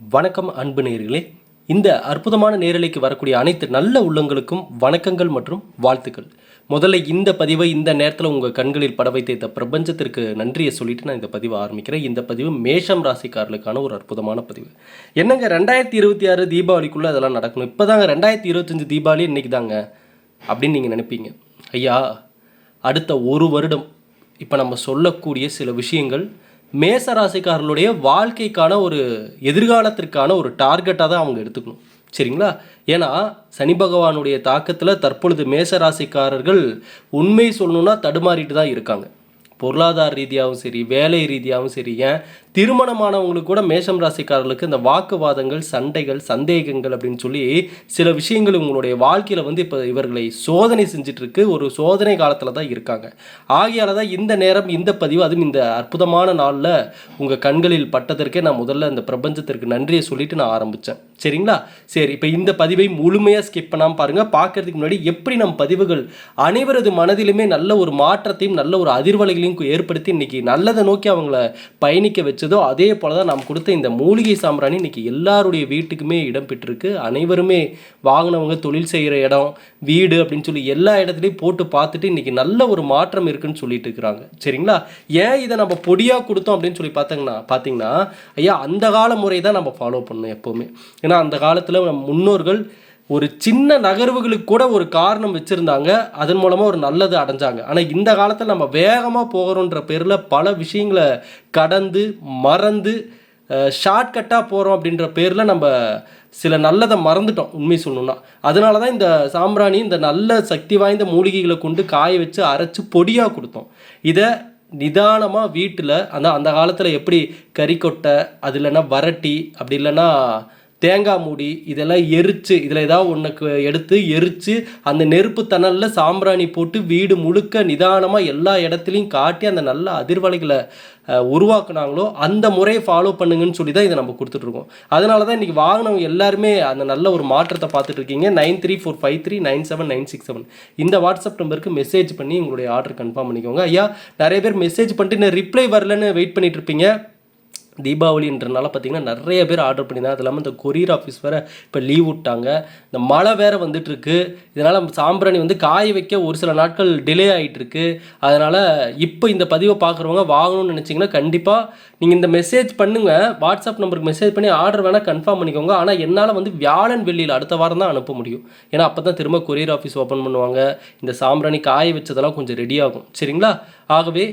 வணக்கம் அன்பு நேர்களே இந்த அற்புதமான நேரலைக்கு வரக்கூடிய அனைத்து நல்ல உள்ளங்களுக்கும் வணக்கங்கள் மற்றும் வாழ்த்துக்கள். முதல்ல இந்த பதிவை இந்த நேரத்தில் உங்கள் கண்களில் பட வைத்த இந்த பிரபஞ்சத்திற்கு நன்றியை சொல்லிட்டு நான் இந்த பதிவை ஆரம்பிக்கிறேன். இந்த பதிவு மேஷம் ராசிக்காரர்களுக்கான ஒரு அற்புதமான பதிவு. என்னங்க ரெண்டாயிரத்தி இருபத்தி ஆறு தீபாவளிக்குள்ளே அதெல்லாம் நடக்கணும். இப்போ தாங்க ரெண்டாயிரத்தி இருபத்தஞ்சி தீபாவளி இன்றைக்கி தாங்க அப்படின்னு நீங்கள் நினைப்பீங்க. ஐயா அடுத்த ஒரு வருடம் இப்போ நம்ம சொல்லக்கூடிய சில விஷயங்கள் மேச ராசிக்காரர்களுடைய வாழ்க்கைக்கான ஒரு எதிர்காலத்திற்கான ஒரு டார்கெட்டாக தான் அவங்க எடுத்துக்கணும். சரிங்களா? ஏன்னா சனி பகவானுடைய தாக்கத்தில் தற்பொழுது மேச ராசிக்காரர்கள் உண்மை சொல்லணும்னா தடுமாறிட்டு தான் இருக்காங்க. பொருளாதார ரீதியாகவும் சரி வேலை ரீதியாகவும் சரி ஏன் திருமணமானவங்களுக்கு கூட மேஷம் ராசிக்காரர்களுக்கு இந்த வாக்குவாதங்கள் சண்டைகள் சந்தேகங்கள் அப்படின்னு சொல்லி சில விஷயங்கள் உங்களுடைய வாழ்க்கையில் வந்து இப்போ இவர்களை சோதனை செஞ்சிட்ருக்கு. ஒரு சோதனை காலத்தில் தான் இருக்காங்க. ஆகையால் தான் இந்த நேரம் இந்த பதிவு அதுவும் இந்த அற்புதமான நாளில் உங்கள் கண்களில் பட்டதற்கே நான் முதல்ல இந்த பிரபஞ்சத்திற்கு நன்றியை சொல்லிட்டு நான் ஆரம்பித்தேன் சரிங்களா? சரி இப்போ இந்த பதிவை முழுமையாக ஸ்கிப் பண்ணாமல் பாருங்கள் பார்க்கறதுக்கு முன்னாடி எப்படி நம் பதிவுகள் அனைவரது மனதிலுமே நல்ல ஒரு மாற்றத்தையும் நல்ல ஒரு அதிர்வலைகளையும் ஏற்படுத்தி இன்றைக்கி நல்லதை நோக்கி அவங்கள பயணிக்க வச்சு கிடைச்சதோ அதே போல தான் நாம் கொடுத்த இந்த மூலிகை சாம்பிராணி இன்றைக்கி எல்லாருடைய வீட்டுக்குமே இடம் பெற்றிருக்கு அனைவருமே வாங்கினவங்க தொழில் செய்கிற இடம் வீடு அப்படின்னு சொல்லி எல்லா இடத்துலையும் போட்டு பார்த்துட்டு இன்றைக்கி நல்ல ஒரு மாற்றம் இருக்குன்னு சொல்லிட்டு இருக்கிறாங்க. சரிங்களா? ஏன் இதை நம்ம பொடியாக கொடுத்தோம் அப்படின்னு சொல்லி பார்த்தீங்கன்னா பார்த்தீங்கன்னா ஐயா அந்த கால முறை தான் நம்ம ஃபாலோ பண்ணணும் எப்போவுமே. ஏன்னா அந்த காலத்தில் நம்ம முன்னோர்கள் ஒரு சின்ன நகர்வுகளுக்கு கூட ஒரு காரணம் வச்சுருந்தாங்க. அதன் மூலமாக ஒரு நல்லது அடைஞ்சாங்க. ஆனால் இந்த காலத்தில் நம்ம வேகமாக போகிறோன்ற பேரில் பல விஷயங்களை கடந்து மறந்து ஷார்ட்கட்டாக போகிறோம் அப்படின்ற பேரில் நம்ம சில நல்லதை மறந்துட்டோம் உண்மை சொல்லணும்னா. அதனால தான் இந்த சாம்பிராணி இந்த நல்ல சக்தி வாய்ந்த மூலிகைகளை கொண்டு காய வச்சு அரைச்சு பொடியாக கொடுத்தோம். இதை நிதானமாக வீட்டில் அந்த அந்த காலத்தில் எப்படி கறிக்கொட்டை அது இல்லைன்னா வரட்டி அப்படி இல்லைன்னா தேங்காய் மூடி இதெல்லாம் எரித்து இதில் ஏதாவது ஒன்றுக்கு எடுத்து எரித்து அந்த நெருப்பு தணலில் சாம்பிராணி போட்டு வீடு முழுக்க நிதானமாக எல்லா இடத்துலையும் காட்டி அந்த நல்ல அதிர்வலைகளை உருவாக்குனாங்களோ அந்த முறையை ஃபாலோ பண்ணுங்கன்னு சொல்லி தான் இதை நம்ம கொடுத்துட்ருக்கோம் அதனால தான் இன்றைக்கி வாங்கினவங்க எல்லாருமே அந்த நல்ல ஒரு மாற்றத்தை பார்த்துட்டு இருக்கீங்க. Nine three four five three nine seven nine six seven. இந்த வாட்ஸ்அப் நம்பருக்கு மெசேஜ் பண்ணி உங்களுடைய ஆர்டர் கன்ஃபார்ம் பண்ணிக்கோங்க. ஐயா நிறைய பேர் மெசேஜ் பண்ணிட்டு இன்னும் ரிப்ளை வரலன்னு வெயிட் பண்ணிட்டு இருப்பீங்க. தீபாவளின்றனால பார்த்தீங்கன்னா நிறைய பேர் ஆர்டர் பண்ணியிருந்தாங்க. அது இல்லாமல் இந்த கொரியர் ஆஃபீஸ் வேறு இப்போ லீவ் விட்டாங்க. இந்த மழை வேறு வந்துட்டுருக்கு. இதனால் சாம்பிராணி வந்து காய வைக்க ஒரு சில நாட்கள் டிலே ஆகிட்டுருக்கு அதனால் இப்போ இந்த பதிவை பார்க்குறவங்க வாங்கணும்னு நினச்சிங்கன்னா கண்டிப்பாக நீங்கள் இந்த மெசேஜ் பண்ணுங்க. வாட்ஸ்அப் நம்பருக்கு மெசேஜ் பண்ணி ஆர்டர் வேணால் கன்ஃபார்ம் பண்ணிக்கோங்க. ஆனால் என்னால் வந்து வியாழன் வெள்ளியில் அடுத்த வாரம் தான் அனுப்ப முடியும். ஏன்னா அப்போ தான் திரும்ப கொரியர் ஆஃபீஸ் ஓப்பன் பண்ணுவாங்க. இந்த சாம்பிராணி காய வச்சதெல்லாம் கொஞ்சம் ரெடி ஆகும். சரிங்களா? ஆகவே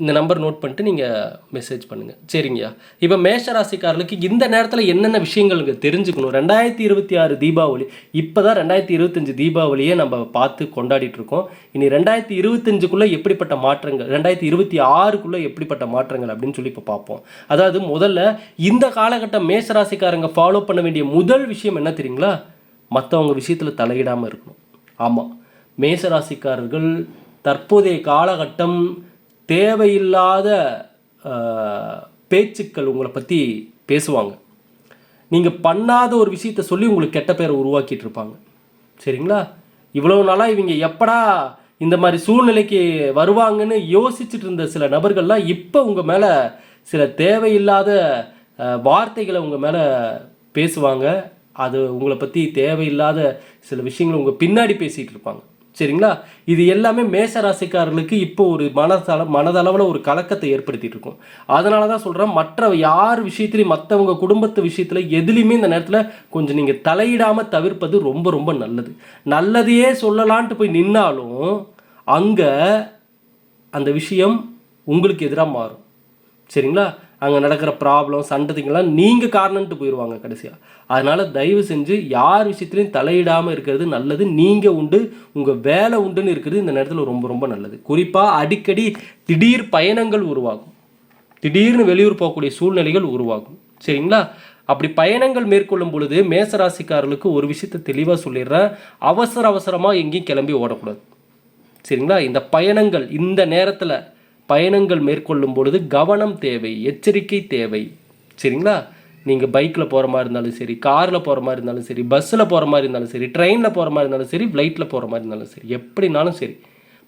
இந்த நம்பர் நோட் பண்ணிட்டு நீங்கள் மெசேஜ் பண்ணுங்கள் சரிங்கய்யா. இப்போ மேஷ ராசிக்காரர்களுக்கு இந்த நேரத்தில் என்னென்ன விஷயங்கள் தெரிஞ்சுக்கணும்? ரெண்டாயிரத்தி இருபத்தி ஆறு தீபாவளி. இப்போ தான் ரெண்டாயிரத்தி இருபத்தஞ்சி தீபாவளியே நம்ம பார்த்து கொண்டாடிட்டுருக்கோம் இனி ரெண்டாயிரத்தி இருபத்தஞ்சுக்குள்ளே எப்படிப்பட்ட மாற்றங்கள் ரெண்டாயிரத்தி இருபத்தி ஆறுக்குள்ளே எப்படிப்பட்ட மாற்றங்கள் அப்படின்னு சொல்லி இப்போ பார்ப்போம். அதாவது முதல்ல இந்த காலகட்டம் மேஷ ராசிக்காரங்க ஃபாலோ பண்ண வேண்டிய முதல் விஷயம் என்ன தெரியுங்களா? மற்றவங்க விஷயத்தில் தலையிடாமல் இருக்கணும். ஆமாம் மேசராசிக்காரர்கள் தற்போதைய காலகட்டம் தேவையில்லாத பேச்சுக்கள் உங்களை பற்றி பேசுவாங்க. நீங்கள் பண்ணாத ஒரு விஷயத்த சொல்லி உங்களுக்கு கெட்ட பேரை உருவாக்கிட்டு இருப்பாங்க சரிங்களா? இவ்வளோ நாளாக இவங்க எப்படா இந்த மாதிரி சூழ்நிலைக்கு வருவாங்கன்னு யோசிச்சுட்டு இருந்த சில நபர்கள்லாம் இப்போ உங்கள் மேலே சில தேவையில்லாத வார்த்தைகளை உங்கள் மேலே பேசுவாங்க. அது உங்களை பற்றி தேவையில்லாத சில விஷயங்களை உங்கள் பின்னாடி பேசிகிட்டு இருப்பாங்க சரிங்களா? இது எல்லாமே மேச ராசிக்காரர்களுக்கு இப்போ ஒரு மனதள மனதளவில் ஒரு கலக்கத்தை ஏற்படுத்திட்டு இருக்கும் அதனால தான் சொல்கிறேன் மற்ற யார் விஷயத்துலையும் மற்றவங்க குடும்பத்து விஷயத்தில் எதுலேயுமே இந்த நேரத்தில் கொஞ்சம் நீங்கள் தலையிடாமல் தவிர்ப்பது ரொம்ப ரொம்ப நல்லது. நல்லதையே சொல்லலான்ட்டு போய் நின்னாலும் அங்கே அந்த விஷயம் உங்களுக்கு எதிராக மாறும். சரிங்களா? அங்கே நடக்கிற ப்ராப்ளம் சண்டதைங்கெல்லாம் நீங்கள் காரணம்ட்டு போயிடுவாங்க கடைசியாக அதனால் தயவு செஞ்சு யார் விஷயத்துலையும் தலையிடாமல் இருக்கிறது நல்லது நீங்கள் உண்டு உங்கள் வேலை உண்டுன்னு இருக்கிறது இந்த நேரத்தில் ரொம்ப ரொம்ப நல்லது. குறிப்பாக அடிக்கடி திடீர் பயணங்கள் உருவாகும். திடீர்னு வெளியூர் போகக்கூடிய சூழ்நிலைகள் உருவாகும். சரிங்களா? அப்படி பயணங்கள் மேற்கொள்ளும் பொழுது மேசராசிக்காரர்களுக்கு ஒரு விஷயத்தை தெளிவாக சொல்லிடுறேன். அவசர அவசரமாக எங்கேயும் கிளம்பி ஓடக்கூடாது. சரிங்களா? இந்த பயணங்கள் இந்த நேரத்தில் பயணங்கள் மேற்கொள்ளும் பொழுது கவனம் தேவை எச்சரிக்கை தேவை. சரிங்களா? நீங்கள் பைக்கில் போகிற மாதிரி இருந்தாலும் சரி காரில் போகிற மாதிரி இருந்தாலும் சரி பஸ்ஸில் போகிற மாதிரி இருந்தாலும் சரி ட்ரெயினில் போகிற மாதிரி இருந்தாலும் சரி ஃப்ளைட்டில் போகிற மாதிரி இருந்தாலும் சரி எப்படினாலும் சரி.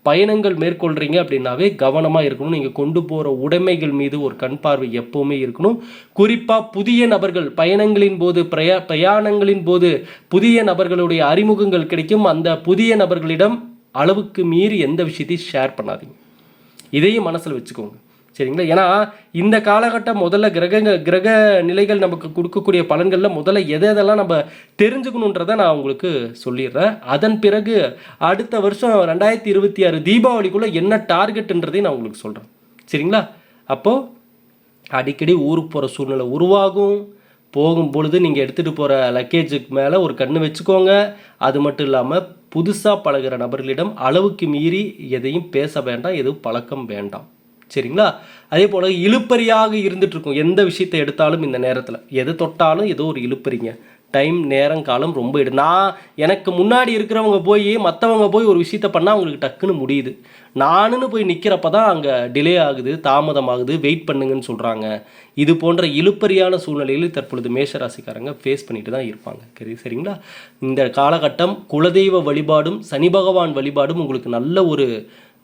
பயணங்கள் மேற்கொள்கிறீங்க அப்படின்னாவே கவனமாக இருக்கணும். நீங்கள் கொண்டு போகிற உடைமைகள் மீது ஒரு கண் பார்வை எப்போவுமே இருக்கணும். குறிப்பாக புதிய நபர்கள் பயணங்களின் போது பிரயா பிரயாணங்களின் போது புதிய நபர்களுடைய அறிமுகங்கள் கிடைக்கும். அந்த புதிய நபர்களிடம் அளவுக்கு மீறி எந்த விஷயத்தையும் ஷேர் பண்ணாதீங்க. இதையும் மனசில் வச்சுக்கோங்க. சரிங்களா? ஏன்னா இந்த காலகட்டம் முதல்ல கிரக கிரக நிலைகள் நமக்கு கொடுக்கக்கூடிய பலன்களில் முதல்ல எதை எதெல்லாம் நம்ம தெரிஞ்சுக்கணுன்றதை நான் உங்களுக்கு சொல்லிடுறேன். அதன் பிறகு அடுத்த வருஷம் ரெண்டாயிரத்தி இருபத்தி ஆறு தீபாவளிக்குள்ளே என்ன டார்கெட்டுன்றதையும் நான் உங்களுக்கு சொல்கிறேன் சரிங்களா? அப்போது அடிக்கடி ஊருக்கு போகிற சூழ்நிலை உருவாகும். போகும் பொழுது நீங்கள் எடுத்துகிட்டு போகிற லக்கேஜுக்கு மேலே ஒரு கண்ணு வச்சுக்கோங்க. அது மட்டும் இல்லாமல் புதுசாக பழகுற நபர்களிடம் அளவுக்கு மீறி எதையும் பேச வேண்டாம் எதுவும் பழக்கம் வேண்டாம். சரிங்களா? அதே போல் இழுப்பறியாக இருந்துகிட்ருக்கும் எந்த விஷயத்தை எடுத்தாலும் இந்த நேரத்தில். எது தொட்டாலும் ஏதோ ஒரு இழுப்பறிங்க. டைம் நேரம் காலம் ரொம்ப எடு நான் எனக்கு முன்னாடி இருக்கிறவங்க போய் மற்றவங்க போய் ஒரு விஷயத்த பண்ணால் அவங்களுக்கு டக்குன்னு முடியுது. நானுன்னு போய் நிற்கிறப்ப தான் அங்கே டிலே ஆகுது தாமதமாகுது வெயிட் பண்ணுங்கன்னு சொல்கிறாங்க இது போன்ற இழுப்பறியான சூழ்நிலையில் தற்பொழுது மேஷராசிக்காரங்க ஃபேஸ் பண்ணிட்டு தான் இருப்பாங்க. சரி சரிங்களா? இந்த காலகட்டம் குலதெய்வ வழிபாடும் சனி பகவான் வழிபாடும் உங்களுக்கு நல்ல ஒரு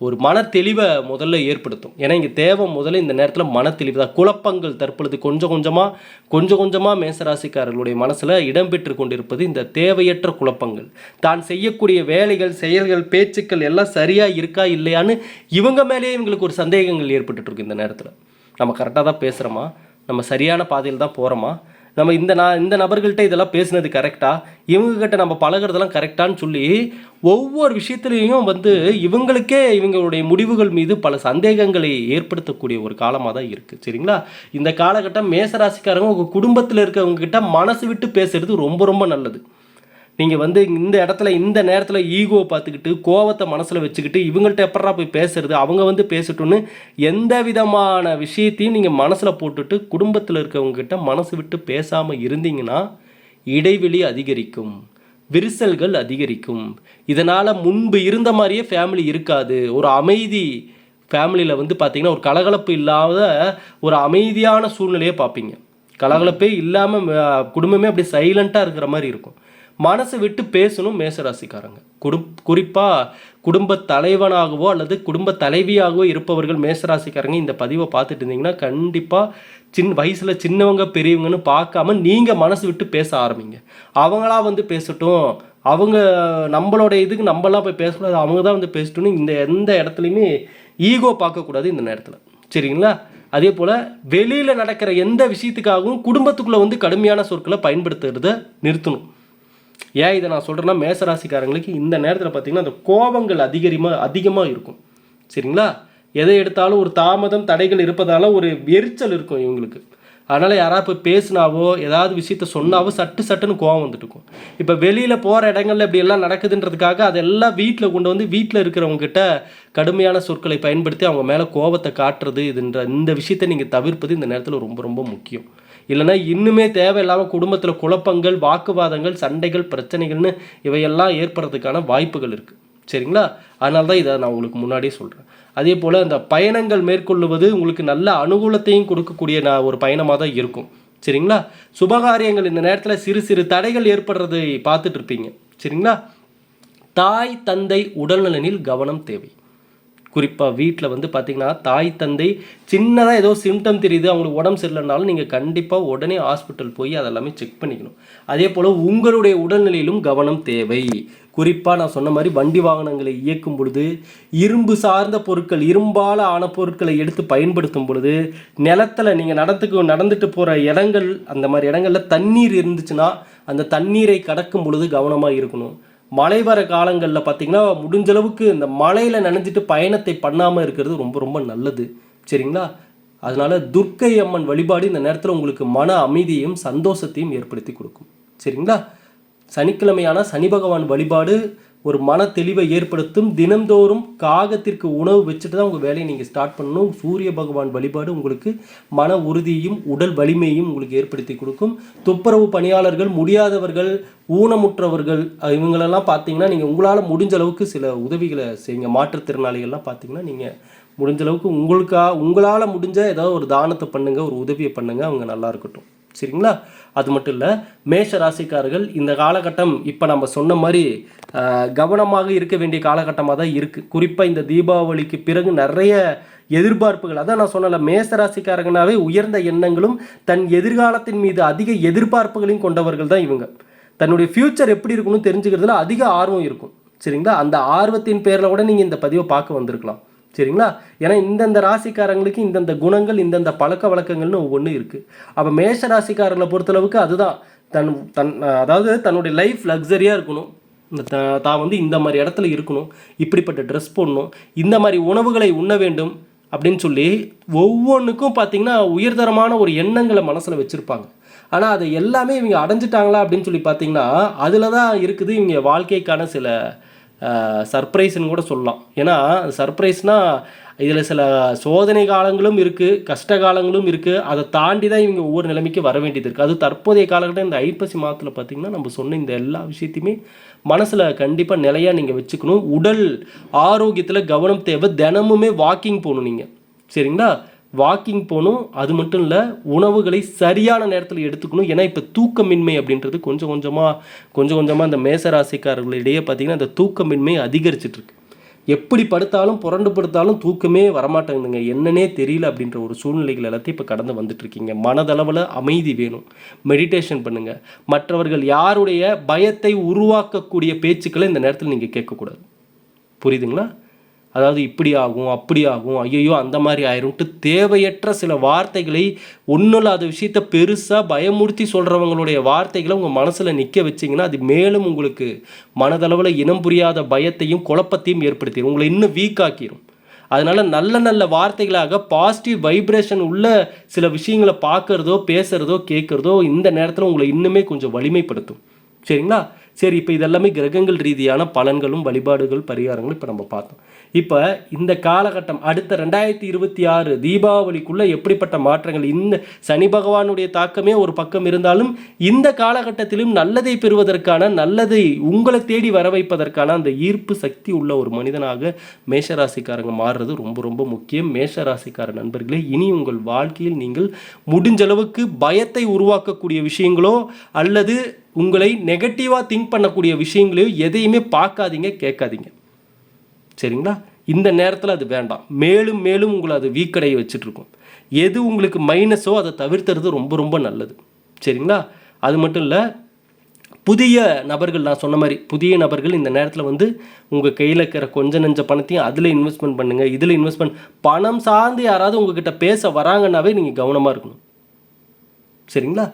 ஒரு மன தெளிவை முதல்ல ஏற்படுத்தும். ஏன்னா இங்கே தேவை முதல்ல இந்த நேரத்தில் மன தெளிவு தான். குழப்பங்கள் தற்பொழுது கொஞ்சம் கொஞ்சமாக கொஞ்சம் கொஞ்சமாக மேசராசிக்காரர்களுடைய மனசில் இடம்பெற்று கொண்டிருப்பது இந்த தேவையற்ற குழப்பங்கள். தான் செய்யக்கூடிய வேலைகள் செயல்கள் பேச்சுக்கள் எல்லாம் சரியாக இருக்கா இல்லையான்னு இவங்க மேலேயே இவங்களுக்கு ஒரு சந்தேகங்கள் ஏற்பட்டுட்டுருக்கு இந்த நேரத்தில். நம்ம கரெக்டாக தான் பேசுகிறோமா நம்ம சரியான பாதையில் தான் போகிறோமா நம்ம இந்த நான் இந்த நபர்கள்ட்ட இதெல்லாம் பேசுனது கரெக்டாக இவங்கக்கிட்ட நம்ம பழகுறதெல்லாம் கரெக்டான்னு சொல்லி ஒவ்வொரு விஷயத்துலேயும் வந்து இவங்களுக்கே இவங்களுடைய முடிவுகள் மீது பல சந்தேகங்களை ஏற்படுத்தக்கூடிய ஒரு காலமாக தான் இருக்குது சரிங்களா? இந்த காலகட்டம் மேசராசிக்காரங்க உங்கள் குடும்பத்தில் இருக்கிறவங்கக்கிட்ட கிட்ட மனசு விட்டு பேசுறது ரொம்ப ரொம்ப நல்லது. நீங்கள் வந்து இந்த இடத்துல இந்த நேரத்தில் ஈகோ பார்த்துக்கிட்டு கோவத்தை மனசில் வச்சுக்கிட்டு இவங்கள்ட்ட எப்படா போய் பேசுறது? அவங்க வந்து பேசட்டும்னு எந்த விதமான விஷயத்தையும் நீங்கள் மனசில் போட்டுட்டு குடும்பத்தில் இருக்கவங்ககிட்ட மனசு விட்டு பேசாமல் இருந்தீங்கன்னா இடைவெளி அதிகரிக்கும். விரிசல்கள் அதிகரிக்கும். இதனால் முன்பு இருந்த மாதிரியே ஃபேமிலி இருக்காது. ஒரு அமைதி ஃபேமிலியில் வந்து பார்த்திங்கன்னா ஒரு கலகலப்பு இல்லாத ஒரு அமைதியான சூழ்நிலையை பார்ப்பீங்க. கலகலப்பே இல்லாமல் குடும்பமே அப்படி சைலண்ட்டாக இருக்கிற மாதிரி இருக்கும். மனசை விட்டு பேசணும் மேசராசிக்காரங்க. குடும் குறிப்பாக குடும்ப தலைவனாகவோ அல்லது குடும்ப தலைவியாகவோ இருப்பவர்கள் மேசராசிக்காரங்க இந்த பதிவை பார்த்துட்டு இருந்தீங்கன்னா கண்டிப்பாக சின் வயசில் சின்னவங்க பெரியவங்கன்னு பார்க்காம நீங்கள் மனசு விட்டு பேச ஆரம்பிங்க. அவங்களா வந்து பேசட்டும். அவங்க நம்மளோட இதுக்கு நம்மளாம் போய் பேசக்கூடாது. அவங்க தான் வந்து பேசட்டும்னு இந்த எந்த இடத்துலையுமே ஈகோ பார்க்கக்கூடாது இந்த நேரத்தில். சரிங்களா? அதே போல் வெளியில் நடக்கிற எந்த விஷயத்துக்காகவும் குடும்பத்துக்குள்ளே வந்து கடுமையான சொற்களை பயன்படுத்துகிறத நிறுத்தணும். ஏன் இதை நான் சொல்கிறேன்னா மேசராசிக்காரங்களுக்கு இந்த நேரத்தில் பார்த்திங்கன்னா அந்த கோபங்கள் அதிகரிமாக அதிகமாக இருக்கும். சரிங்களா? எதை எடுத்தாலும் ஒரு தாமதம் தடைகள் இருப்பதால ஒரு எரிச்சல் இருக்கும் இவங்களுக்கு. அதனால் யாராவது போய் பேசினாவோ ஏதாவது விஷயத்த சொன்னாவோ சட்டு சட்டுன்னு கோவம் வந்துட்டு இருக்கும் இப்போ வெளியில் போகிற இடங்கள்ல இப்படி எல்லாம் நடக்குதுன்றதுக்காக அதெல்லாம் வீட்டில் கொண்டு வந்து வீட்டில் இருக்கிறவங்ககிட்ட கடுமையான சொற்களை பயன்படுத்தி அவங்க மேலே கோபத்தை காட்டுறது இதுன்ற இந்த விஷயத்தை நீங்கள் தவிர்ப்பது இந்த நேரத்தில் ரொம்ப ரொம்ப முக்கியம். இல்லைன்னா இன்னுமே தேவையில்லாமல் குடும்பத்தில் குழப்பங்கள் வாக்குவாதங்கள் சண்டைகள் பிரச்சனைகள்னு இவையெல்லாம் ஏற்படுறதுக்கான வாய்ப்புகள் இருக்குது சரிங்களா? அதனால தான் இதை நான் உங்களுக்கு முன்னாடியே சொல்கிறேன் அதே போல் அந்த பயணங்கள் மேற்கொள்ளுவது உங்களுக்கு நல்ல அனுகூலத்தையும் கொடுக்கக்கூடிய நான் ஒரு பயணமாக தான் இருக்கும். சரிங்களா? சுபகாரியங்கள் இந்த நேரத்தில் சிறு சிறு தடைகள் ஏற்படுறதை பார்த்துட்டு இருப்பீங்க சரிங்களா? தாய் தந்தை உடல்நலனில் கவனம் தேவை. குறிப்பாக வீட்டில் வந்து பார்த்திங்கன்னா தாய் தந்தை சின்னதாக ஏதோ சிம்டம் தெரியுது அவங்களுக்கு உடம்பு சரியில்லைனாலும் நீங்கள் கண்டிப்பாக உடனே ஹாஸ்பிட்டல் போய் அதெல்லாமே செக் பண்ணிக்கணும். அதே போல் உங்களுடைய உடல்நிலையிலும் கவனம் தேவை. குறிப்பாக நான் சொன்ன மாதிரி வண்டி வாகனங்களை இயக்கும் பொழுது இரும்பு சார்ந்த பொருட்கள் இரும்பால் ஆன பொருட்களை எடுத்து பயன்படுத்தும் பொழுது நிலத்தில் நீங்கள் நடத்துக்கு நடந்துட்டு போகிற இடங்கள் அந்த மாதிரி இடங்களில் தண்ணீர் இருந்துச்சுன்னா அந்த தண்ணீரை கடக்கும் பொழுது கவனமாக இருக்கணும். மழை வர காலங்களில் பார்த்தீங்கன்னா முடிஞ்சளவுக்கு இந்த மழையில் நனைஞ்சிட்டு பயணத்தை பண்ணாமல் இருக்கிறது ரொம்ப ரொம்ப நல்லது. சரிங்களா? அதனால் துர்க்கை அம்மன் வழிபாடு இந்த நேரத்தில் உங்களுக்கு மன அமைதியையும் சந்தோஷத்தையும் ஏற்படுத்தி கொடுக்கும். சரிங்களா? சனிக்கிழமையான சனி பகவான் வழிபாடு ஒரு மன தெளிவை ஏற்படுத்தும். தினந்தோறும் காகத்திற்கு உணவு வச்சுட்டு தான் உங்கள் வேலையை நீங்கள் ஸ்டார்ட் பண்ணணும். சூரிய பகவான் வழிபாடு உங்களுக்கு மன உறுதியும் உடல் வலிமையும் உங்களுக்கு ஏற்படுத்தி கொடுக்கும். துப்புரவு பணியாளர்கள் முடியாதவர்கள் ஊனமுற்றவர்கள் இவங்களெல்லாம் பார்த்தீங்கன்னா நீங்கள் உங்களால் முடிஞ்ச அளவுக்கு சில உதவிகளை செய்யுங்க. மாற்றுத்திறனாளிகள்லாம் பார்த்தீங்கன்னா நீங்கள் முடிஞ்ச அளவுக்கு உங்களுக்கா உங்களால் முடிஞ்ச ஏதாவது ஒரு தானத்தை பண்ணுங்கள் ஒரு உதவியை பண்ணுங்கள் அவங்க நல்லா இருக்கட்டும். சரிங்களா? அது மட்டும் இல்லை மேஷ ராசிக்காரர்கள் இந்த காலகட்டம் இப்போ நம்ம சொன்ன மாதிரி கவனமாக இருக்க வேண்டிய காலகட்டமாக தான் இருக்குது குறிப்பாக இந்த தீபாவளிக்கு பிறகு நிறைய எதிர்பார்ப்புகள். அதான் நான் சொன்னல மேச ராசிக்காரங்கனாவே உயர்ந்த எண்ணங்களும் தன் எதிர்காலத்தின் மீது அதிக எதிர்பார்ப்புகளையும் கொண்டவர்கள் தான் இவங்க. தன்னுடைய ஃப்யூச்சர் எப்படி இருக்கணும்னு தெரிஞ்சுக்கிறதுல அதிக ஆர்வம் இருக்கும். சரிங்களா? அந்த ஆர்வத்தின் பேரில் கூட நீங்கள் இந்த பதிவை பார்க்க வந்திருக்கலாம். சரிங்களா? ஏன்னா இந்தந்த ராசிக்காரங்களுக்கு இந்தந்த குணங்கள் இந்தந்த பழக்க வழக்கங்கள்னு ஒவ்வொன்று இருக்குது அப்போ மேஷ ராசிக்காரர்களை பொறுத்தளவுக்கு அதுதான். தன் தன் அதாவது தன்னுடைய லைஃப் லக்ஸரியாக இருக்கணும். இந்த தான் வந்து இந்த மாதிரி இடத்துல இருக்கணும். இப்படிப்பட்ட ட்ரெஸ் போடணும். இந்த மாதிரி உணவுகளை உண்ண வேண்டும் அப்படின்னு சொல்லி ஒவ்வொன்றுக்கும் பார்த்தீங்கன்னா உயர்தரமான ஒரு எண்ணங்களை மனசில் வச்சுருப்பாங்க. ஆனால் அதை எல்லாமே இவங்க அடைஞ்சிட்டாங்களா அப்படின்னு சொல்லி பார்த்தீங்கன்னா அதில் தான் இருக்குது இவங்க வாழ்க்கைக்கான சில சர்ப்ரைஸ்னு கூட சொல்லலாம். ஏன்னா சர்ப்ரைஸ்னால் இதில் சில சோதனை காலங்களும் இருக்குது கஷ்ட காலங்களும் இருக்குது அதை தாண்டி தான் இவங்க ஒவ்வொரு நிலைமைக்கு வர வேண்டியது இருக்குது அது தற்போதைய காலகட்டம் இந்த ஐப்பசி மாதத்தில் பார்த்திங்கன்னா நம்ம சொன்ன இந்த எல்லா விஷயத்தையுமே மனசில் கண்டிப்பாக நிலையாக நீங்கள் வச்சுக்கணும். உடல் ஆரோக்கியத்தில் கவனம் தேவை. தினமுமே வாக்கிங் போகணும் நீங்கள் சரிங்களா? வாக்கிங் போகணும் அது மட்டும் இல்லை உணவுகளை சரியான நேரத்தில் எடுத்துக்கணும். ஏன்னா இப்போ தூக்கமின்மை அப்படின்றது கொஞ்சம் கொஞ்சமாக கொஞ்சம் கொஞ்சமாக இந்த மேசராசிக்காரர்களிடையே பார்த்தீங்கன்னா அந்த தூக்கமின்மை அதிகரிச்சிட்ருக்கு. எப்படி படுத்தாலும் புரண்டு படுத்தாலும் தூக்கமே வரமாட்டேங்குதுங்க. என்னன்னே தெரியல அப்படின்ற ஒரு சூழ்நிலைகள் எல்லாத்தையும் இப்போ கடந்து வந்துட்டுருக்கீங்க மனதளவில் அமைதி வேணும். மெடிடேஷன் பண்ணுங்கள் மற்றவர்கள் யாருடைய பயத்தை உருவாக்கக்கூடிய பேச்சுக்களை இந்த நேரத்தில் நீங்கள் கேட்கக்கூடாது. புரியுதுங்களா? அதாவது இப்படி ஆகும் அப்படி ஆகும் ஐயோ அந்த மாதிரி ஆயிரும்ட்டு தேவையற்ற சில வார்த்தைகளை ஒன்றும் இல்லாத விஷயத்த பெருசாக பயமுறுத்தி சொல்கிறவங்களுடைய வார்த்தைகளை உங்கள் மனசில் நிற்க வச்சிங்கன்னா அது மேலும் உங்களுக்கு மனதளவில் இனம் புரியாத பயத்தையும் குழப்பத்தையும் ஏற்படுத்திடும் உங்களை இன்னும் வீக் அதனால் நல்ல நல்ல வார்த்தைகளாக பாசிட்டிவ் வைப்ரேஷன் உள்ள சில விஷயங்களை பார்க்குறதோ பேசுகிறதோ கேட்குறதோ இந்த நேரத்தில் உங்களை இன்னுமே கொஞ்சம் வலிமைப்படுத்தும். சரிங்களா? சரி இப்போ இதெல்லாமே கிரகங்கள் ரீதியான பலன்களும் வழிபாடுகள் பரிகாரங்களும் இப்போ நம்ம பார்த்தோம். இப்போ இந்த காலகட்டம் அடுத்த ரெண்டாயிரத்தி இருபத்தி ஆறு தீபாவளிக்குள்ளே எப்படிப்பட்ட மாற்றங்கள் இந்த சனி பகவானுடைய தாக்கமே ஒரு பக்கம் இருந்தாலும் இந்த காலகட்டத்திலும் நல்லதை பெறுவதற்கான நல்லதை உங்களை தேடி வர வைப்பதற்கான அந்த ஈர்ப்பு சக்தி உள்ள ஒரு மனிதனாக மேஷராசிக்காரங்க மாறுறது ரொம்ப ரொம்ப முக்கியம். மேஷராசிக்கார நண்பர்களே இனி உங்கள் வாழ்க்கையில் நீங்கள் முடிஞ்சளவுக்கு பயத்தை உருவாக்கக்கூடிய விஷயங்களோ அல்லது உங்களை நெகட்டிவாக திங்க் பண்ணக்கூடிய விஷயங்களையோ எதையுமே பார்க்காதீங்க கேட்காதீங்க. சரிங்களா? இந்த நேரத்தில் அது வேண்டாம். மேலும் மேலும் உங்களை அது வீக்கடைய வச்சுட்ருக்கும். எது உங்களுக்கு மைனஸோ அதை தவிர்த்துறது ரொம்ப ரொம்ப நல்லது. சரிங்களா? அது மட்டும் இல்லை புதிய நபர்கள் நான் சொன்ன மாதிரி புதிய நபர்கள் இந்த நேரத்தில் வந்து உங்கள் கையில் இருக்கிற கொஞ்ச நஞ்ச பணத்தையும் அதில் இன்வெஸ்ட்மெண்ட் பண்ணுங்கள் இதில் இன்வெஸ்ட்மெண்ட் பணம் சார்ந்து யாராவது உங்ககிட்ட பேச வராங்கன்னாவே நீங்கள் கவனமாக இருக்கணும். சரிங்களா?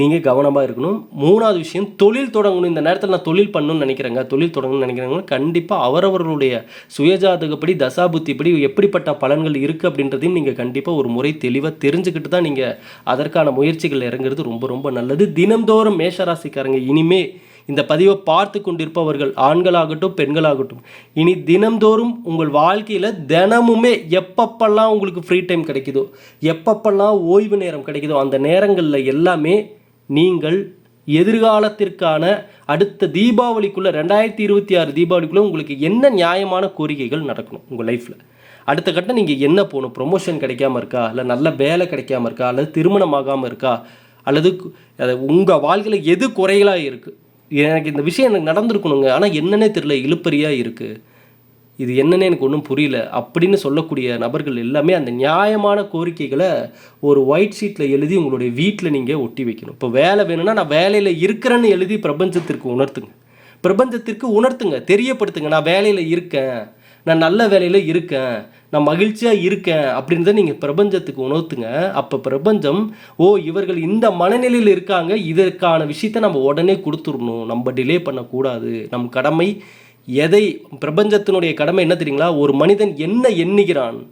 நீங்கள் கவனமாக இருக்கணும். மூணாவது விஷயம் தொழில் தொடங்கணும். இந்த நேரத்தில் நான் தொழில் பண்ணணும்னு நினைக்கிறேங்க. தொழில் தொடங்கணும்னு நினைக்கிறவங்க கண்டிப்பாக அவரவர்களுடைய சுயஜாதகப்படி தசாபுத்திப்படி எப்படிப்பட்ட பலன்கள் இருக்குது அப்படின்றதையும் நீங்கள் கண்டிப்பாக ஒரு முறை தெளிவாக தெரிஞ்சுக்கிட்டு தான் நீங்கள் அதற்கான முயற்சிகள் இறங்குறது ரொம்ப ரொம்ப நல்லது. தினம்தோறும் மேஷராசிக்காரங்க இனிமே இந்த பதிவை பார்த்து கொண்டிருப்பவர்கள் ஆண்களாகட்டும் பெண்களாகட்டும் இனி தினம்தோறும் உங்கள் வாழ்க்கையில் தினமுமே எப்பப்பெல்லாம் உங்களுக்கு ஃப்ரீ டைம் கிடைக்குதோ எப்பப்பெல்லாம் ஓய்வு நேரம் கிடைக்குதோ அந்த நேரங்களில் எல்லாமே நீங்கள் எதிர்காலத்திற்கான அடுத்த தீபாவளிக்குள்ளே ரெண்டாயிரத்தி இருபத்தி ஆறு தீபாவளிக்குள்ளே உங்களுக்கு என்ன நியாயமான கோரிக்கைகள் நடக்கணும் உங்கள் லைஃப்பில் அடுத்த கட்டம் நீங்கள் என்ன போகணும்? ப்ரொமோஷன் கிடைக்காம இருக்கா? இல்லை நல்ல வேலை கிடைக்காம இருக்கா? அல்லது திருமணம் ஆகாமல் இருக்கா? அல்லது உங்கள் வாழ்க்கையில் எது குறைகளாக இருக்குது எனக்கு இந்த விஷயம் எனக்கு நடந்திருக்கணுங்க. ஆனால் என்னன்னே தெரியல. இழுப்பறியாக இருக்குது இது என்னன்னு எனக்கு ஒன்றும் புரியல. அப்படின்னு சொல்லக்கூடிய நபர்கள் எல்லாமே அந்த நியாயமான கோரிக்கைகளை ஒரு ஒயிட் ஷீட்டில் எழுதி உங்களுடைய வீட்டில் நீங்கள் ஒட்டி வைக்கணும். இப்போ வேலை வேணும்னா நான் வேலையில் இருக்கிறேன்னு எழுதி பிரபஞ்சத்திற்கு உணர்த்துங்க. பிரபஞ்சத்திற்கு உணர்த்துங்க. தெரியப்படுத்துங்க. நான் வேலையில் இருக்கேன். நான் நல்ல வேலையில் இருக்கேன். நான் மகிழ்ச்சியாக இருக்கேன் அப்படின்றத நீங்கள் பிரபஞ்சத்துக்கு உணர்த்துங்க. அப்போ பிரபஞ்சம் ஓ இவர்கள் இந்த மனநிலையில் இருக்காங்க. இதற்கான விஷயத்த நம்ம உடனே கொடுத்துடணும். நம்ம டிலே பண்ணக்கூடாது. நம் கடமை எதை பிரபஞ்சத்தினுடைய கடமை என்ன தெரியுங்களா? ஒரு மனிதன் என்ன எண்ணுகிறான்?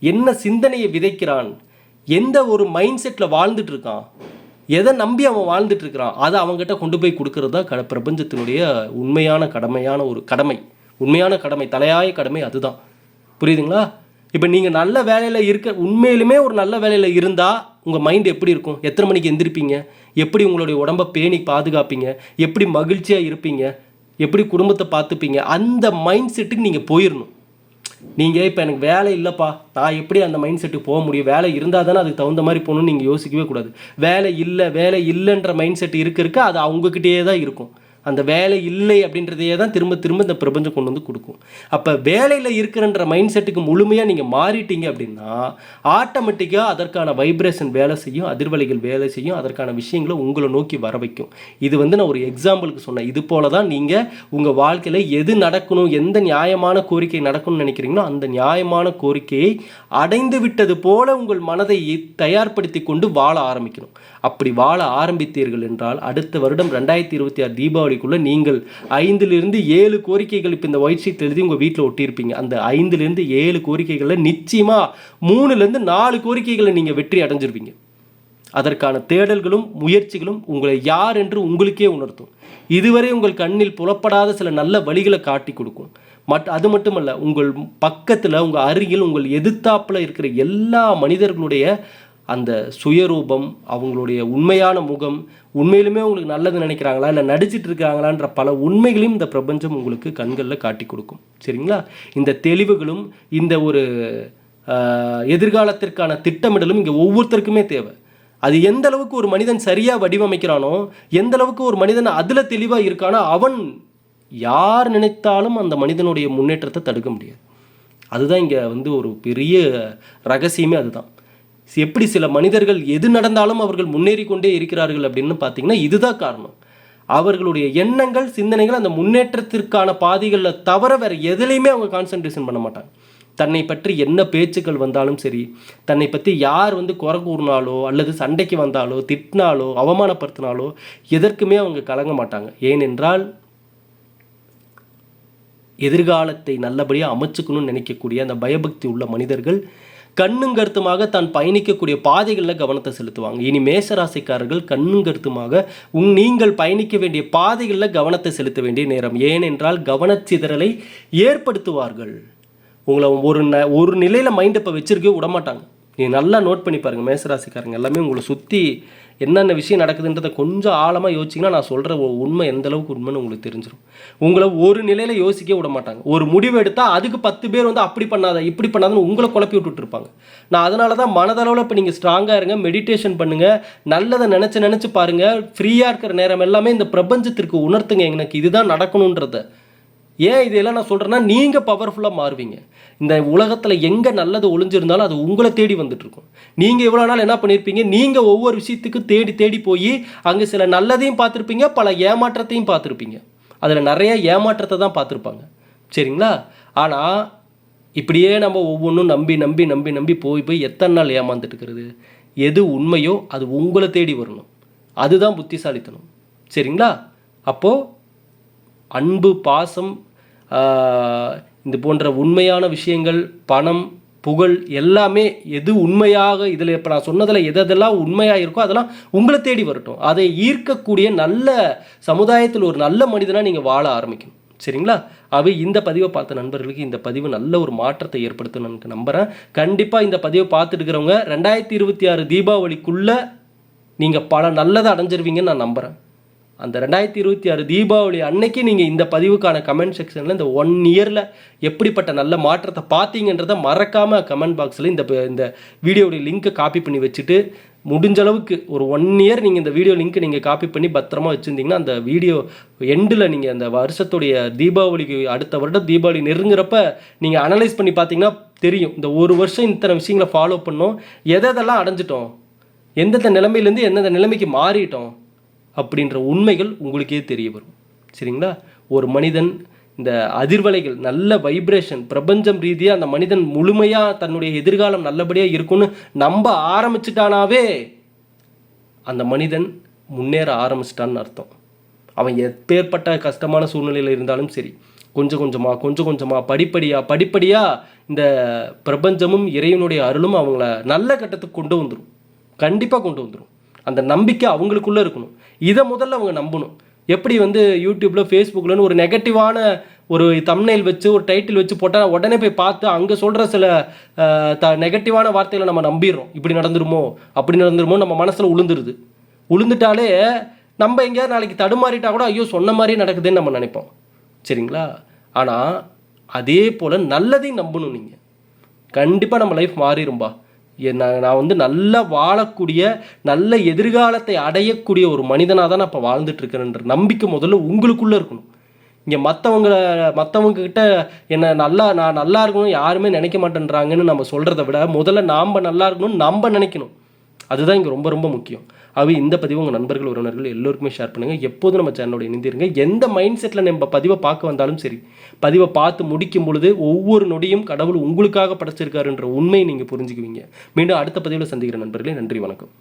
என்ன சிந்தனையை விதைக்கிறான்? எந்த ஒரு மைண்ட் செட்டில் வாழ்ந்துட்டு இருக்கான் எதை நம்பி அவன் வாழ்ந்துட்டு இருக்கிறான் அதை அவங்ககிட்ட கொண்டு போய் கொடுக்கறது தான் கட பிரபஞ்சத்தினுடைய உண்மையான கடமையான ஒரு கடமை. உண்மையான கடமை தலையாய கடமை அதுதான். புரியுதுங்களா? இப்போ நீங்கள் நல்ல வேலையில் இருக்க உண்மையிலுமே ஒரு நல்ல வேலையில் இருந்தால் உங்கள் மைண்ட் எப்படி இருக்கும்? எத்தனை மணிக்கு எந்திருப்பீங்க? எப்படி உங்களுடைய உடம்பை பேணி பாதுகாப்பீங்க? எப்படி மகிழ்ச்சியாக இருப்பீங்க? எப்படி குடும்பத்தை பார்த்துப்பீங்க? அந்த மைண்ட் செட்டுக்கு நீங்கள் போயிடணும் நீங்கள் இப்போ எனக்கு வேலை இல்லைப்பா. நான் எப்படி அந்த மைண்ட் செட்டுக்கு போக முடியும்? வேலை இருந்தால் தானே அதுக்கு தகுந்த மாதிரி போகணும்னு நீங்கள் யோசிக்கவே கூடாது. வேலை இல்லை வேலை இல்லைன்ற மைண்ட் செட் இருக்க இருக்க அது அவங்கக்கிட்டேயே தான் இருக்கும். அந்த வேலை இல்லை அப்படின்றதையே தான் திரும்ப திரும்ப இந்த பிரபஞ்சம் கொண்டு வந்து கொடுக்கும். அப்போ வேலையில் இருக்கிறன்ற மைண்ட் செட்டுக்கு முழுமையாக நீங்கள் மாறிட்டீங்க அப்படின்னா ஆட்டோமேட்டிக்காக அதற்கான வைப்ரேஷன் வேலை செய்யும் அதிர்வலைகள் வேலை செய்யும் அதற்கான விஷயங்களை உங்களை நோக்கி வர வைக்கும். இது வந்து நான் ஒரு எக்ஸாம்பிளுக்கு சொன்னேன். இது போல தான் நீங்கள் உங்கள் வாழ்க்கையில் எது நடக்கணும் எந்த நியாயமான கோரிக்கை நடக்கணும்னு நினைக்கிறீங்களோ அந்த நியாயமான கோரிக்கையை அடைந்து விட்டது போல உங்கள் மனதை தயார்படுத்தி கொண்டு வாழ ஆரம்பிக்கணும். அப்படி வாழ ஆரம்பித்தீர்கள் என்றால் அடுத்த வருடம் ரெண்டாயிரத்தி இருபத்தி ஆறு தீபாவளிக்குள்ளே நீங்கள் ஐந்திலிருந்து ஏழு கோரிக்கைகள் இப்போ இந்த ஒயிட் ஷீட் எழுதி உங்கள் வீட்டில் ஒட்டியிருப்பீங்க. அந்த ஐந்துலேருந்து ஏழு கோரிக்கைகளில் நிச்சயமாக மூணுலேருந்து நாலு கோரிக்கைகளை நீங்கள் வெற்றி அடைஞ்சிருவீங்க. அதற்கான தேடல்களும் முயற்சிகளும் உங்களை யார் என்று உங்களுக்கே உணர்த்தும். இதுவரை உங்கள் கண்ணில் புலப்படாத சில நல்ல வழிகளை காட்டி கொடுக்கும். மட் அது மட்டுமல்ல உங்கள் பக்கத்தில் உங்கள் அருகில் உங்கள் எதிர்த்தாப்பில் இருக்கிற எல்லா மனிதர்களுடைய அந்த சுயரூபம் அவங்களுடைய உண்மையான முகம் உண்மையிலுமே உங்களுக்கு நல்லது நினைக்கிறாங்களா இல்லை நடிச்சிட்டு இருக்காங்களான்ற பல உண்மைகளையும் இந்த பிரபஞ்சம் உங்களுக்கு கண்களில் காட்டி கொடுக்கும். சரிங்களா? இந்த தெளிவுகளும் இந்த ஒரு எதிர்காலத்திற்கான திட்டமிடலும் இங்கே ஒவ்வொருத்தருக்குமே தேவை. அது எந்த அளவுக்கு ஒரு மனிதன் சரியாக வடிவமைக்கிறானோ எந்த அளவுக்கு ஒரு மனிதன் அதில் தெளிவாக இருக்கானோ அவன் யார் நினைத்தாலும் அந்த மனிதனுடைய முன்னேற்றத்தை தடுக்க முடியாது. அதுதான் இங்கே வந்து ஒரு பெரிய ரகசியமே அதுதான். எப்படி சில மனிதர்கள் எது நடந்தாலும் அவர்கள் முன்னேறி கொண்டே இருக்கிறார்கள் அப்படின்னு பார்த்தீங்கன்னா இதுதான் காரணம். அவர்களுடைய எண்ணங்கள் சிந்தனைகள் அந்த முன்னேற்றத்திற்கான பாதைகளில் தவிர வேறு எதுலேயுமே அவங்க கான்சன்ட்ரேஷன் பண்ண மாட்டாங்க. தன்னை பற்றி என்ன பேச்சுக்கள் வந்தாலும் சரி தன்னை பற்றி யார் வந்து குறை கூறினாலோ அல்லது சண்டைக்கு வந்தாலோ திட்டினாலோ அவமானப்படுத்தினாலோ எதற்குமே அவங்க கலங்க மாட்டாங்க. ஏனென்றால் எதிர்காலத்தை நல்லபடியாக அமைச்சுக்கணும்னு நினைக்கக்கூடிய அந்த பயபக்தி உள்ள மனிதர்கள் கண்ணுங்கருத்துமாக தான் பயணிக்கக்கூடிய பாதைகளில் கவனத்தை செலுத்துவாங்க. இனி மேசராசிக்காரர்கள் கண்ணுங்கருத்துமாக உங் நீங்கள் பயணிக்க வேண்டிய பாதைகளில் கவனத்தை செலுத்த வேண்டிய நேரம். ஏனென்றால் கவனச்சிதறலை ஏற்படுத்துவார்கள். உங்களை ஒரு ந ஒரு நிலையில் மைண்ட் இப்போ வச்சிருக்கவே விட மாட்டாங்க நீ நல்லா நோட் பண்ணி பாருங்கள் மேசராசிக்காரங்க எல்லாமே உங்களை சுற்றி என்னென்ன விஷயம் நடக்குதுன்றதை கொஞ்சம் ஆழமாக யோசிச்சிங்கன்னா நான் சொல்கிற உண்மை எந்த அளவுக்கு உண்மைன்னு உங்களுக்கு தெரிஞ்சிடும் உங்களை ஒரு நிலையில் யோசிக்க விட மாட்டாங்க. ஒரு முடிவு எடுத்தால் அதுக்கு பத்து பேர் வந்து அப்படி பண்ணாத இப்படி பண்ணாதுன்னு உங்களை குழப்பி விட்டுட்டு இருப்பாங்க நான் அதனால தான் மனதளவில் இப்போ நீங்கள் ஸ்ட்ராங்காக இருங்க மெடிடேஷன் பண்ணுங்கள் நல்லதை நினச்சி நினச்சி பாருங்கள் ஃப்ரீயாக இருக்கிற நேரம் எல்லாமே இந்த பிரபஞ்சத்திற்கு உணர்த்துங்க எனக்கு. இதுதான் நடக்கணுன்றத. ஏன் இதெல்லாம் நான் சொல்கிறேன்னா நீங்கள் பவர்ஃபுல்லாக மாறுவீங்க. இந்த உலகத்தில் எங்கே நல்லது ஒளிஞ்சிருந்தாலும் அது உங்களை தேடி வந்துட்டுருக்கும். நீங்கள் இவ்வளோ நாள் என்ன பண்ணியிருப்பீங்க நீங்கள் ஒவ்வொரு விஷயத்துக்கும் தேடி தேடி போய் அங்கே சில நல்லதையும் பார்த்துருப்பீங்க பல ஏமாற்றத்தையும் பார்த்துருப்பீங்க. அதில் நிறைய ஏமாற்றத்தை தான் பார்த்துருப்பாங்க. சரிங்களா? ஆனால் இப்படியே நம்ம ஒவ்வொன்றும் நம்பி நம்பி நம்பி நம்பி போய் போய் எத்தனை நாள் ஏமாந்துட்டு இருக்கிறது எது உண்மையோ அது உங்களை தேடி வரணும். அதுதான் புத்திசாலித்தனம். சரிங்களா? அப்போது அன்பு பாசம் இது போன்ற உண்மையான விஷயங்கள் பணம் புகழ் எல்லாமே எது உண்மையாக இதில் இப்போ நான் சொன்னதில் எது எதெல்லாம் உண்மையாக இருக்கோ அதெல்லாம் உங்களை தேடி வரட்டும். அதை ஈர்க்கக்கூடிய நல்ல சமுதாயத்தில் ஒரு நல்ல மனிதனாக நீங்கள் வாழ ஆரம்பிக்கணும். சரிங்களா? அவை இந்த பதிவை பார்த்த நண்பர்களுக்கு இந்த பதிவு நல்ல ஒரு மாற்றத்தை ஏற்படுத்தும் நான் நம்புகிறேன் கண்டிப்பாக இந்த பதிவை பார்த்துட்டு இருக்கிறவங்க ரெண்டாயிரத்தி இருபத்தி ஆறு தீபாவளிக்குள்ளே நீங்கள் பல நல்லதை அடைஞ்சிருவீங்கன்னு நான் நம்புகிறேன் அந்த ரெண்டாயிரத்தி இருபத்தி ஆறு தீபாவளி அன்னைக்கு நீங்கள் இந்த பதிவுக்கான கமெண்ட் செக்ஷனில் இந்த ஒன் இயரில் எப்படிப்பட்ட நல்ல மாற்றத்தை பார்த்தீங்கன்றதை மறக்காமல் கமெண்ட் பாக்ஸில் இந்த இந்த வீடியோடைய லிங்க்கை காப்பி பண்ணி வச்சுட்டு முடிஞ்ச அளவுக்கு ஒரு ஒன் இயர் நீங்கள் இந்த வீடியோ லிங்க்கை நீங்கள் காப்பி பண்ணி பத்திரமா வச்சுருந்தீங்கன்னா அந்த வீடியோ எண்டில் நீங்கள் அந்த வருஷத்துடைய தீபாவளிக்கு அடுத்த வருடம் தீபாவளி நெருங்குறப்ப நீங்கள் அனலைஸ் பண்ணி பார்த்தீங்கன்னா தெரியும். இந்த ஒரு வருஷம் இத்தனை விஷயங்களை ஃபாலோ பண்ணோம். எதை எதெல்லாம் அடைஞ்சிட்டோம்? எந்தெந்த நிலைமையிலேருந்து எந்தெந்த நிலைமைக்கு மாறிட்டோம்? அப்படின்ற உண்மைகள் உங்களுக்கே தெரிய வரும். சரிங்களா? ஒரு மனிதன் இந்த அதிர்வலைகள் நல்ல வைப்ரேஷன் பிரபஞ்சம் ரீதியாக அந்த மனிதன் முழுமையாக தன்னுடைய எதிர்காலம் நல்லபடியாக இருக்கும்னு நம்ப ஆரம்பிச்சிட்டானாவே அந்த மனிதன் முன்னேற ஆரம்பிச்சிட்டான்னு அர்த்தம். அவன் எப்பேற்பட்ட கஷ்டமான சூழ்நிலையில் இருந்தாலும் சரி கொஞ்சம் கொஞ்சமாக கொஞ்சம் கொஞ்சமாக படிப்படியாக படிப்படியாக இந்த பிரபஞ்சமும் இறைவனுடைய அருளும் அவங்கள நல்ல கட்டத்துக்கு கொண்டு வந்துடும் கண்டிப்பாக கொண்டு வந்துடும் அந்த நம்பிக்கை அவங்களுக்குள்ளே இருக்கணும். இதை முதல்ல அவங்க நம்பணும். எப்படி வந்து யூடியூப்பில் ஃபேஸ்புக்கில்னு ஒரு நெகட்டிவான ஒரு தம்னைல் வச்சு ஒரு டைட்டில் வச்சு போட்டால் உடனே போய் பார்த்து அங்கே சொல்கிற சில த நெகட்டிவான வார்த்தைகளை நம்ம நம்பிடுறோம். இப்படி நடந்துருமோ? அப்படி நடந்துருமோ நம்ம மனசில் உளுந்துருது. உளுந்துட்டாலே நம்ம எங்கேயாவது நாளைக்கு தடுமாறிட்டா கூட ஐயோ சொன்ன மாதிரியே நடக்குதுன்னு நம்ம நினைப்போம். சரிங்களா? ஆனால் அதே போல் நல்லதையும் நம்பணும் நீங்கள் கண்டிப்பாக நம்ம லைஃப் மாறிடும்பா. நான் நான் வந்து நல்லா வாழக்கூடிய நல்ல எதிர்காலத்தை அடையக்கூடிய ஒரு மனிதனாக தான் நான் இப்போ வாழ்ந்துட்டுருக்கிறேன்ற நம்பிக்கை முதல்ல உங்களுக்குள்ளே இருக்கணும். இங்கே மற்றவங்க மற்றவங்கக்கிட்ட என்னை நல்லா நான் நல்லா இருக்கணும் யாருமே நினைக்க மாட்டேன்றாங்கன்னு நம்ம சொல்கிறத விட முதல்ல நாம் நல்லா இருக்கணும்னு நம்ம நினைக்கணும். அதுதான் இங்கே ரொம்ப ரொம்ப முக்கியம். அவை இந்த பதிவு உங்கள் நண்பர்கள் உறவினர்கள் எல்லோருக்குமே ஷேர் பண்ணுங்கள் எப்போதும் நம்ம சேனலோட இணைந்திருங்க. எந்த மைண்ட் செட்டில் நம்ம பதிவை பார்க்க வந்தாலும் சரி பதிவை பார்த்து முடிக்கும் பொழுது ஒவ்வொரு நொடியும் கடவுள் உங்களுக்காக படைச்சிருக்காருன்ற உண்மையை நீங்கள் புரிஞ்சுக்குவீங்க. மீண்டும் அடுத்த பதிவில் சந்திக்கிற நண்பர்களே நன்றி வணக்கம்.